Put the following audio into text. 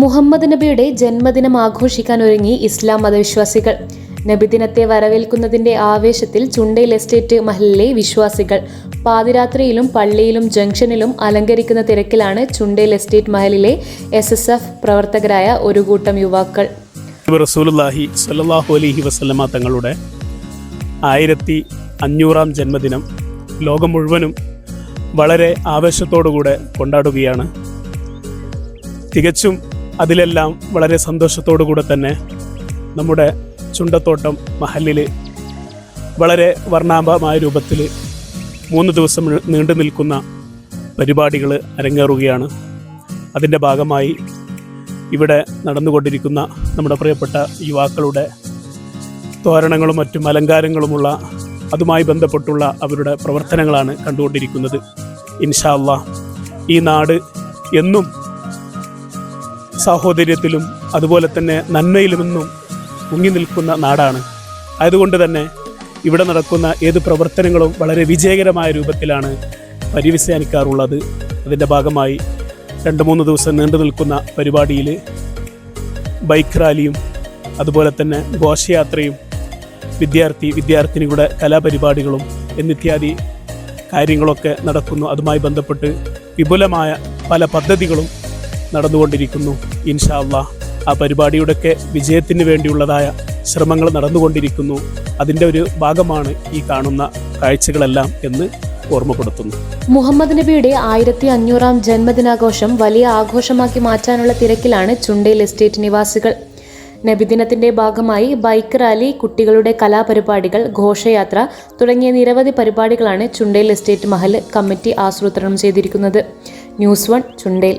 മുഹമ്മദ് നബിയുടെ ജന്മദിനം ആഘോഷിക്കാൻ ഒരുങ്ങി ഇസ്ലാം മതവിശ്വാസികൾ. നബിദിനത്തെ വരവേൽക്കുന്നതിന്റെ ആവേശത്തിൽ ചുണ്ടയിൽ എസ്റ്റേറ്റ് മഹലിലെ വിശ്വാസികൾ പാതിരാത്രിയിലും പള്ളിയിലും ജംഗ്ഷനിലും അലങ്കരിക്കുന്ന തിരക്കിലാണ് ചുണ്ടയിൽ എസ്റ്റേറ്റ് മഹലിലെ എസ് എസ് എഫ് പ്രവർത്തകരായ ഒരു കൂട്ടം യുവാക്കൾ. തങ്ങളുടെ ആയിരത്തി അഞ്ഞൂറാം ജന്മദിനം ലോകം മുഴുവനും വളരെ ആവേശത്തോടുകൂടെ കൊണ്ടാടുകയാണ്. തികച്ചും അതിലെല്ലാം വളരെ സന്തോഷത്തോടു കൂടെ തന്നെ നമ്മുടെ ചുണ്ടത്തോട്ടം മഹലിൽ വളരെ വർണാഭമായ രൂപത്തിൽ മൂന്ന് ദിവസം നീണ്ടു നിൽക്കുന്ന പരിപാടികൾ അരങ്ങേറുകയാണ്. അതിന്റെ ഭാഗമായി ഇവിടെ നടന്നുകൊണ്ടിരിക്കുന്ന നമ്മുടെ പ്രിയപ്പെട്ട യുവാക്കളുടെ തോരണങ്ങളും മറ്റും അലങ്കാരങ്ങളുമുള്ള അതുമായി ബന്ധപ്പെട്ടുള്ള അവരുടെ പ്രവർത്തനങ്ങളാണ് കണ്ടുകൊണ്ടിരിക്കുന്നത്. ഇൻഷാല്ല ഈ നാട് എന്നും സാഹോദര്യത്തിലും അതുപോലെ തന്നെ നന്മയിലുമെന്നും മുങ്ങി നിൽക്കുന്ന നാടാണ്. അതുകൊണ്ട് തന്നെ ഇവിടെ നടക്കുന്ന ഏത് പ്രവർത്തനങ്ങളും വളരെ വിജയകരമായ രൂപത്തിലാണ് പര്യവസാനിക്കാറുള്ളത് അതിന്റെ ഭാഗമായി രണ്ട് മൂന്ന് ദിവസം നീണ്ടു നിൽക്കുന്ന പരിപാടിയിൽ ബൈക്ക് റാലിയും അതുപോലെ തന്നെ ഘോഷയാത്രയും വിദ്യാർത്ഥി വിദ്യാർത്ഥിനികളുടെ കലാപരിപാടികളും എന്നിത്യാദി കാര്യങ്ങളൊക്കെ നടക്കുന്നു. അതുമായി ബന്ധപ്പെട്ട് വിപുലമായ പല പദ്ധതികളും നടന്നുകൊണ്ടിരിക്കുന്നു. ഇൻഷാല്ല ആ പരിപാടിയുടെയൊക്കെ വിജയത്തിന് വേണ്ടിയുള്ളതായ ശ്രമങ്ങൾ നടന്നുകൊണ്ടിരിക്കുന്നു. അതിന്റെ ഒരു ഭാഗമാണ് ഈ കാണുന്ന കാഴ്ചകളെല്ലാം എന്ന് ഓർമ്മപ്പെടുത്തുന്നു. മുഹമ്മദ് നബിയുടെ ആയിരത്തി അഞ്ഞൂറാം ജന്മദിനാഘോഷം വലിയ ആഘോഷമാക്കി മാറ്റാനുള്ള തിരക്കിലാണ് ചുണ്ടേൽ എസ്റ്റേറ്റ് നിവാസികൾ. നബിദിനത്തിന്റെ ഭാഗമായി ബൈക്ക് റാലി കുട്ടികളുടെ കലാപരിപാടികൾ ഘോഷയാത്ര തുടങ്ങിയ നിരവധി പരിപാടികളാണ് ചുണ്ടേൽ എസ്റ്റേറ്റ് മഹൽ കമ്മിറ്റി ആസൂത്രണം ചെയ്തിരിക്കുന്നത്. News one Chundel.